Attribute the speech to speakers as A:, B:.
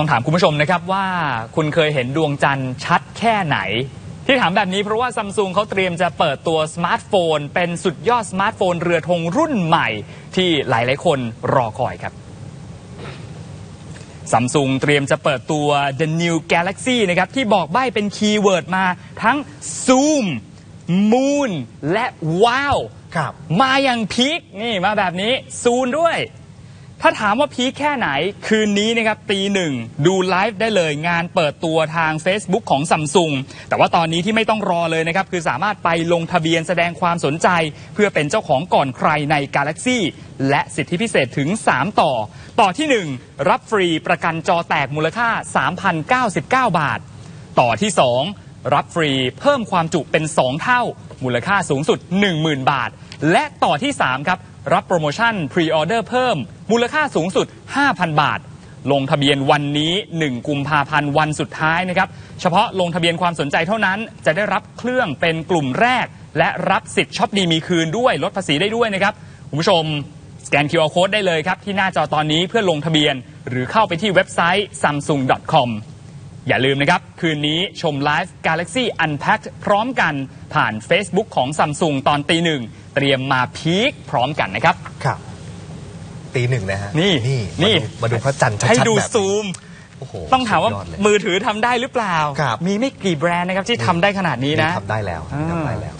A: ต้องถามคุณผู้ชมนะครับว่าคุณเคยเห็นดวงจันทร์ชัดแค่ไหน ที่ถามแบบนี้เพราะว่าซัมซุงเขาเตรียมจะเปิดตัวสมาร์ทโฟน เป็นสุดยอดสมาร์ทโฟนเรือธงรุ่นใหม่ ที่หลาย ๆ คนรอคอยครับซัมซุงเตรียมจะเปิดตัว The New Galaxy นะครับที่บอกใบ้เป็นคีย์เวิร์ดมาทั้ง Zoom Moon และว้าว
B: ครับ
A: มาอย่างพีคนี่มาแบบนี้ซูนด้วย ถ้าถามว่าพีคแค่ไหน คืนนี้นะครับตีหนึ่งดูไลฟ์ได้เลยงานเปิดตัวทาง Facebook ของซัมซุงแต่ว่าตอนนี้ที่ไม่ต้องรอเลยนะครับ คือสามารถไปลงทะเบียนแสดงความสนใจ เพื่อเป็นเจ้าของก่อนใครใน Galaxy และสิทธิพิเศษถึง 3 ต่อ ต่อทีหนึ่1 รับฟรีประกันจอแตกมูลค่า 3,099 บาท ต่อที่ 2 รับฟรีเพิ่มความจุเป็น 2 เท่า มูลค่าสูงสุด 10,000 บาท และต่อที่ 3 ครับ รับโปรโมชั่นพรีออเดอร์เพิ่ม มูลค่าสูงสุด 5,000 บาท ลงทะเบียนวันนี้ 1 กุมภาพันธ์วันสุดท้ายนะครับ เฉพาะลงทะเบียนความสนใจเท่านั้น จะได้รับเครื่องเป็นกลุ่มแรก และรับสิทธิ์ช็อปดีมีคืนด้วยลดภาษีได้ด้วยนะครับคุณผู้ชมสแกน QR Code ได้เลยครับ ที่หน้าจอตอนนี้เพื่อลงทะเบียน หรือเข้าไปที่เว็บไซต์ samsung.com อย่าลืมนะครับ คืนนี้ชมไลฟ์ Galaxy Unpacked พร้อมกันผ่าน Facebook ของ Samsung ตอนตีหนึ่งเตรียมมาพีคพร้อมกันนะครับ
B: ครับ ตีหนึ่งนะฮะ
A: นี่
B: นี่
A: นี่
B: มาดูมาดูพระจันทร์ชัดๆ
A: ให้ดู
B: แบบนี้
A: ซูม
B: โอ้โห
A: ต้องถามว่า
B: สุดยดเลย
A: มือถือทำได้หรือเปล่า
B: ครับ
A: มีไม่กี่แบรนด์นะครับที่ทำได้ขนาดนี้นะ
B: ทำได้แล้ว
A: อ่า
B: ทำได้แล้ว